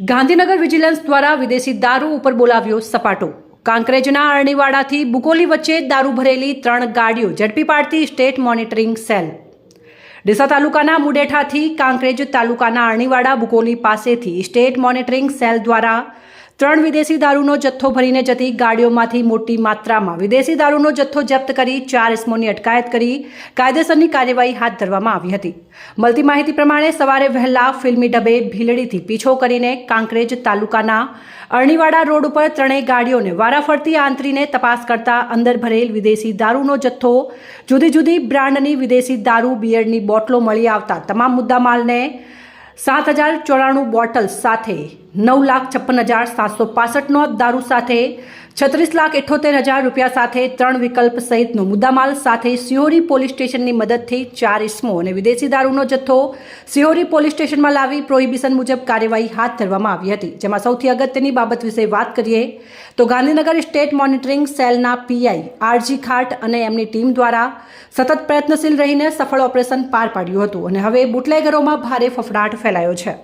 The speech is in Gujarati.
ગાંધીનગર વિજિલન્સ દ્વારા વિદેશી દારૂ ઉપર બોલાવ્યો સપાટો. કાંકરેજના અરણીવાડાથી બુકોલી વચ્ચે દારૂ ભરેલી ત્રણ ગાડીઓ ઝડપી પાડતી સ્ટેટ મોનિટરિંગ સેલ. ડીસા તાલુકાના મુડેઠાથી કાંકરેજ તાલુકાના અરણીવાડા બુકોલી પાસેથી સ્ટેટ મોનિટરિંગ સેલ દ્વારા ત્રણ વિદેશી દારૂનો જથ્થો ભરીને જતી ગાડીઓમાંથી મોટી માત્રામાં વિદેશી દારૂનો જથ્થો જપ્ત કરી ચાર ઇસમોની અટકાયત કરી કાયદેસરની કાર્યવાહી હાથ ધરવામાં આવી હતી. મળતી માહિતી પ્રમાણે સવારે વહેલા ફિલ્મી ડબે ભીલડીથી પીછો કરીને કાંકરેજ તાલુકાના અરણીવાડા રોડ ઉપર ત્રણેય ગાડીઓને વારાફરતી આંતરીને તપાસ કરતા અંદર ભરેલ વિદેશી દારૂનો જથ્થો, જુદી જુદી બ્રાન્ડની વિદેશી દારૂ, બિયરની બોટલો મળી આવતા તમામ મુદ્દામાલને સાત હજાર ચોરાણું બોટલ સાથે નવ લાખ છપ્પન હજાર સાતસો પાસઠનો દારૂ સાથે છત્રીસ લાખ એઠોતેર હજાર રૂપિયા સાથે ત્રણ વિકલ્પ સહિતનો મુદ્દામાલ સાથે સિહોરી પોલીસ સ્ટેશનની મદદથી ચાર ઇસમો અને વિદેશી દારૂનો જથ્થો સિહોરી પોલીસ સ્ટેશનમાં લાવી પ્રોહિબિશન મુજબ કાર્યવાહી હાથ ધરવામાં આવી હતી. જેમાં સૌથી અગત્યની બાબત વિશે વાત કરીએ તો ગાંધીનગર સ્ટેટ મોનિટરિંગ સેલના પીઆઈ આરજી ખાટ અને એમની ટીમ દ્વારા સતત પ્રયત્નશીલ રહીને સફળ ઓપરેશન પાર પાડ્યું હતું અને હવે બુટલેગરોમાં ભારે ફફડાટ ફેલાયો છે.